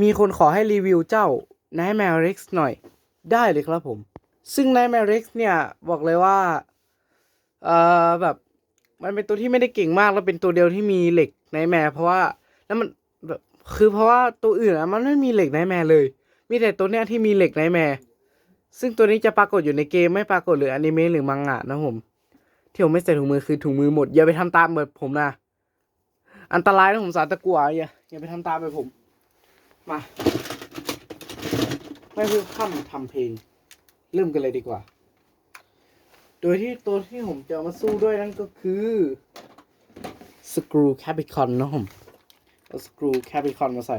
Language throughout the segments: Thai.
มีคนขอให้รีวิวเจ้า Nightmare Rex หน่อย ได้เลยครับผม ซึ่ง Nightmare Rex เนี่ยบอกเลยว่า เอ่อแบบมันเป็นตัวที่ไม่ได้เก่งมากแล้วเป็นตัวเดียวที่มีเหล็กไนแมร์เพราะว่าแล้วมันแบบคือเพราะว่าตัวอื่นอะมันไม่มีเหล็กไนแมร์เลย มีแต่ตัวเนี้ยที่มีเหล็กไนแมร์ซึ่งตัวนี้จะปรากฏอยู่ในเกมไม่ปรากฏหรืออนิเมะหรือมังงะนะผมที่ผมไม่ใส่ถุงมือคือถุงมือหมดอย่าไปทำตามแบบผมนะอันตรายนะผมสารตะกัวอย่าอย่าไปทำตามแบบผม มาไม่พูดคำทำเพลง เริ่มกันเลยดีกว่า โดยที่ตัวที่ผมจะมาสู้ด้วยนั่นก็คือสกรูแคปิคอนนะผมเอาสกรูแคปิคอนมาใส่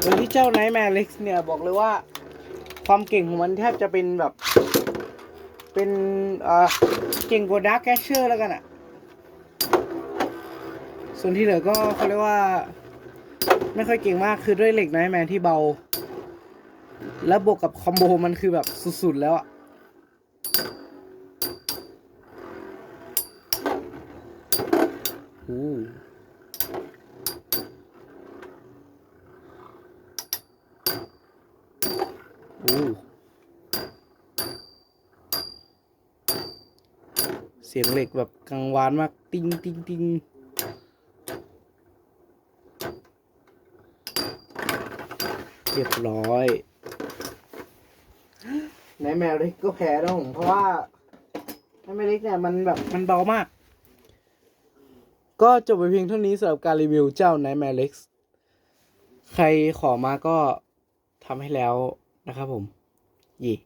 โดยที่เจ้าไนท์แมร์เล็กเนี่ยบอกเลยว่า ความเก่งของมันแทบจะเป็นแบบ เป็นเก่งกว่าดาร์ k แคชเชอร์แล้วกันอะ ส่วนที่เหลือก็เขาเรียกว่า ไม่ค่อยเก่งมากคือด้วยเหล็กไนท์แมร์ที่เบา แล้วบวกกับคอมโบมันคือแบบสุดๆแล้วอะอู้อู้เสียงเหล็กแบบกังวานมาก ติ้งติ้งติ้ง เรียบร้อยในแมวเล็กก็แพ้แล้วผมเพราะว่าในแมวเล็กเนี่ยมันแบบมันเบามาก ก็จบไปเพียงเท่านี้สำหรับการรีวิวเจ้า Nightmare Rex ใครขอมาก็ทำให้แล้วนะครับผมเย่